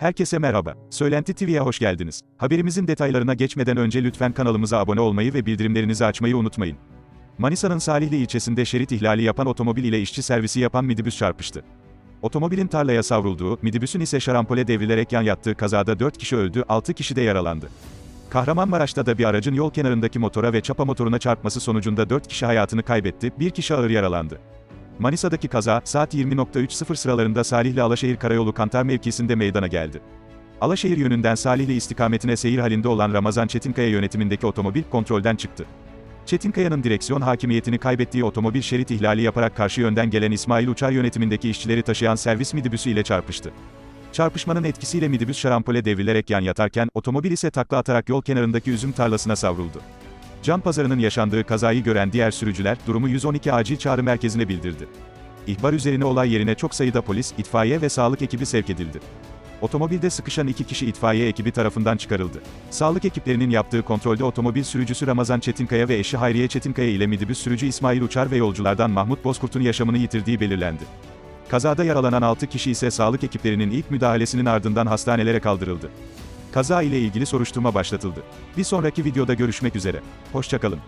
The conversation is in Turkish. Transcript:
Herkese merhaba. Söylenti TV'ye hoş geldiniz. Haberimizin detaylarına geçmeden önce lütfen kanalımıza abone olmayı ve bildirimlerinizi açmayı unutmayın. Manisa'nın Salihli ilçesinde şerit ihlali yapan otomobil ile işçi servisi yapan midibüs çarpıştı. Otomobilin tarlaya savrulduğu, midibüsün ise şarampole devrilerek yan yattığı kazada 4 kişi öldü, 6 kişi de yaralandı. Kahramanmaraş'ta da bir aracın yol kenarındaki motora ve çapa motoruna çarpması sonucunda 4 kişi hayatını kaybetti, 1 kişi ağır yaralandı. Manisa'daki kaza, saat 20.30 sıralarında Salihli Alaşehir Karayolu Kantar mevkisinde meydana geldi. Alaşehir yönünden Salihli istikametine seyir halinde olan Ramazan Çetinkaya yönetimindeki otomobil kontrolden çıktı. Çetinkaya'nın direksiyon hakimiyetini kaybettiği otomobil şerit ihlali yaparak karşı yönden gelen İsmail Uçar yönetimindeki işçileri taşıyan servis midibüsü ile çarpıştı. Çarpışmanın etkisiyle midibüs şarampole devrilerek yan yatarken, otomobil ise takla atarak yol kenarındaki üzüm tarlasına savruldu. Can pazarının yaşandığı kazayı gören diğer sürücüler, durumu 112 acil çağrı merkezine bildirdi. İhbar üzerine olay yerine çok sayıda polis, itfaiye ve sağlık ekibi sevk edildi. Otomobilde sıkışan iki kişi itfaiye ekibi tarafından çıkarıldı. Sağlık ekiplerinin yaptığı kontrolde otomobil sürücüsü Ramazan Çetinkaya ve eşi Hayriye Çetinkaya ile midibüs sürücü İsmail Uçar ve yolculardan Mahmut Bozkurt'un yaşamını yitirdiği belirlendi. Kazada yaralanan 6 kişi ise sağlık ekiplerinin ilk müdahalesinin ardından hastanelere kaldırıldı. Kaza ile ilgili soruşturma başlatıldı. Bir sonraki videoda görüşmek üzere. Hoşçakalın.